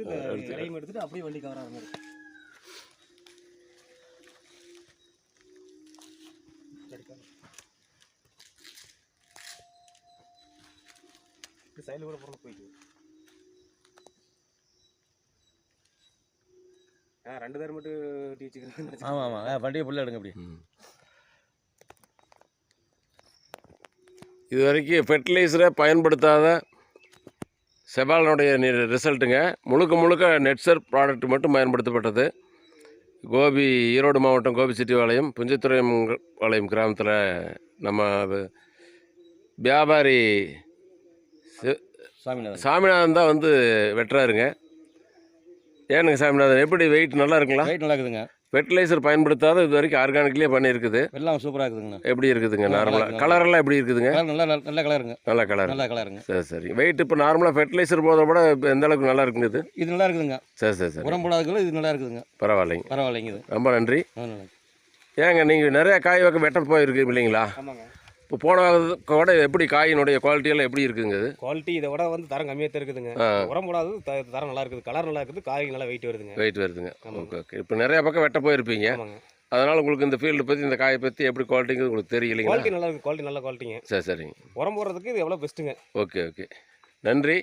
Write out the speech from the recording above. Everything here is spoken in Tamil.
இந்த இலையும் எடுத்துட்டு அப்படியே வண்டி கவர் மாதிரி சைடில் கூட போகிற போயிட்டு ஆ ரெண்டு பேர் மட்டும் டீச்சுக்கிறேன் ஆமாம் ஆமாம் வண்டியை ஃபுல்லாக எடுங்க அப்படி இது வரைக்கும் ஃபெர்டிலைசரை பயன்படுத்தாத செபாலனுடைய ரிசல்ட்டுங்க. முழுக்க முழுக்க நெட்சர் ப்ராடக்ட் மட்டும் பயன்படுத்தப்பட்டது. கோபி ஈரோடு மாவட்டம் கோபிச்செட்டிபாளையம் புஞ்சத்துறை பாளையம் கிராமத்தில் நம்ம வியாபாரி சாமிநாதன். சாமிநாதன் தான் வந்து வெட்டுறாருங்க. ஏனுங்க சாமிநாதன் எப்படி வெயிட் நல்லா இருக்குங்களா? வெயிட் நல்லா இருக்குதுங்க ஃபெர்டிலைசர் பயன்படுத்தாத இது வரைக்கும் ஆர்கானிக்லேயே பண்ணியிருக்குது. வெள்ளம் சூப்பராக இருக்குதுங்கண்ணா. எப்படி இருக்குதுங்க? நார்மலாக. கலரெல்லாம் எப்படி இருக்குதுங்க? நல்லா நல்ல- நல்ல கலருங்க நல்ல கலர் நல்ல கலருங்க சரி சரி. வெயிட் இப்போ நார்மலாக ஃபெர்டிலைசர் போதை விட எந்த அளவுக்கு நல்லா இருக்குங்க இது? இது நல்லா இருக்குதுங்க. சரி சரி சரி. உரம் போடாதுக்குள்ள இது நல்லா இருக்குதுங்க. பரவாயில்லைங்க. பரவாயில்லைங்க ரொம்ப நன்றி. ஏங்க நீங்கள் நிறைய காய் வைக்க வெட்ட போயிருக்கு இல்லைங்களா? ஆமாங்க. இப்போ போன கூட எப்படி காயினுடைய குவாலிட்டி எல்லாம் எப்படி இருக்குங்க இது குவாலிட்டி இதை விட வந்து தரம் கம்மியாக தான் இருக்குதுங்க. உரம் போடாது தரம் நல்லா இருக்குது. கலர் நல்லா இருக்குது. காய் நல்லா வெயிட் வருதுங்க. வெயிட் வருதுங்க. ஓகே ஓகே இப்போ நிறைய பக்கம் வெட்ட போயிருப்பீங்க. அதனால் உங்களுக்கு இந்த ஃபீல்டு பற்றி இந்த காயை பற்றி எப்படி குவாலிட்டிங்கிறது உங்களுக்கு தெரியலைங்களா? குவாலிட்டி நல்லா இருக்குது குவாலிட்டி நல்ல குவாலிட்டிங்க சரி சரிங்க. உரம் போடுறதுக்கு இது எவ்வளோ பெஸ்ட்டுங்க ஓகே ஓகே நன்றி.